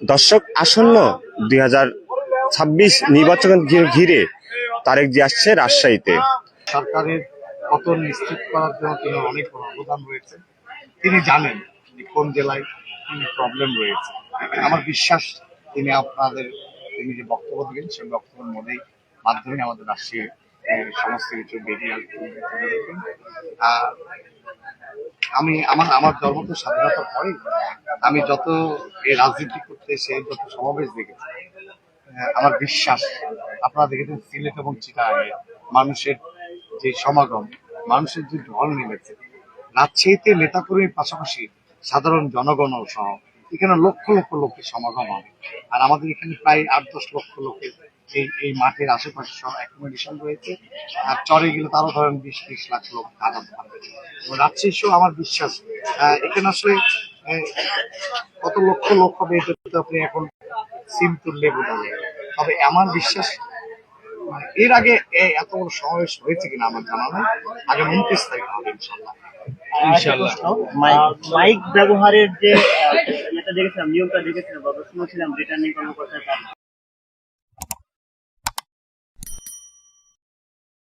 দর্শক, আসন্ন দুই হাজার ছাব্বিশ নির্বাচন ঘিরে তারেক জি আসছে রাজশাহীতে। সরকারের পতন নিশ্চিত করার জন্য তিনি অনেক অবদান রয়েছে। তিনি জানেন যে কোন জেলায় কি প্রবলেম রয়েছে। আমার বিশ্বাস, তিনি আপনাদের, তিনি যে বক্তব্য দিবেন সেই বক্তব্যের মধ্যেই মাধ্যমে আমাদের রাষ্ট্রীয় সমস্ত কিছু বেরিয়ে আসবে। আর আমি, আমার আমার জন্ম তো স্বাধীনতার পরে আমি যত এই রাজনীতি করতে এসে, যত সমাবেশ দেখেছি আমার বিশ্বাস, আপনারা দেখেছেন সিলেট এবং চিটাগাঙে মানুষের যে সমাগম, মানুষের যে ঢল নেমেছে রাজশাহীতে নেতাকর্মীর পাশাপাশি সাধারণ জনগণ সহ, এখানে লক্ষ লক্ষ লোকের সমাগম হবে আর আমাদের এখানে প্রায় আট দশ লক্ষ লোকের এই এই মাঠের আশেপাশে সব অ্যাকোমোডেশন রয়েছে আর চরে গেলে তারও ধরেন বিশ ত্রিশ লাখ লোক এবং রাজশাহী শো আমার বিশ্বাস এখানে আসলে কত লক্ষ লোক হবে এটা তো আপনি এখন সিম তুললে বোঝা তবে আমার বিশ্বাস মানে এর আগে এত বড় সমাবেশ হয়েছে কিনা আমার জানা নেই। আগামী উনত্রিশ তারিখ হবে ইনশাল্লাহ মাইক। ব্যবহারের যে এটা দেখেছিলাম নিয়মটা দেখেছিলাম বা শুনেছিলাম রিটার্নিং কর্মকর্তা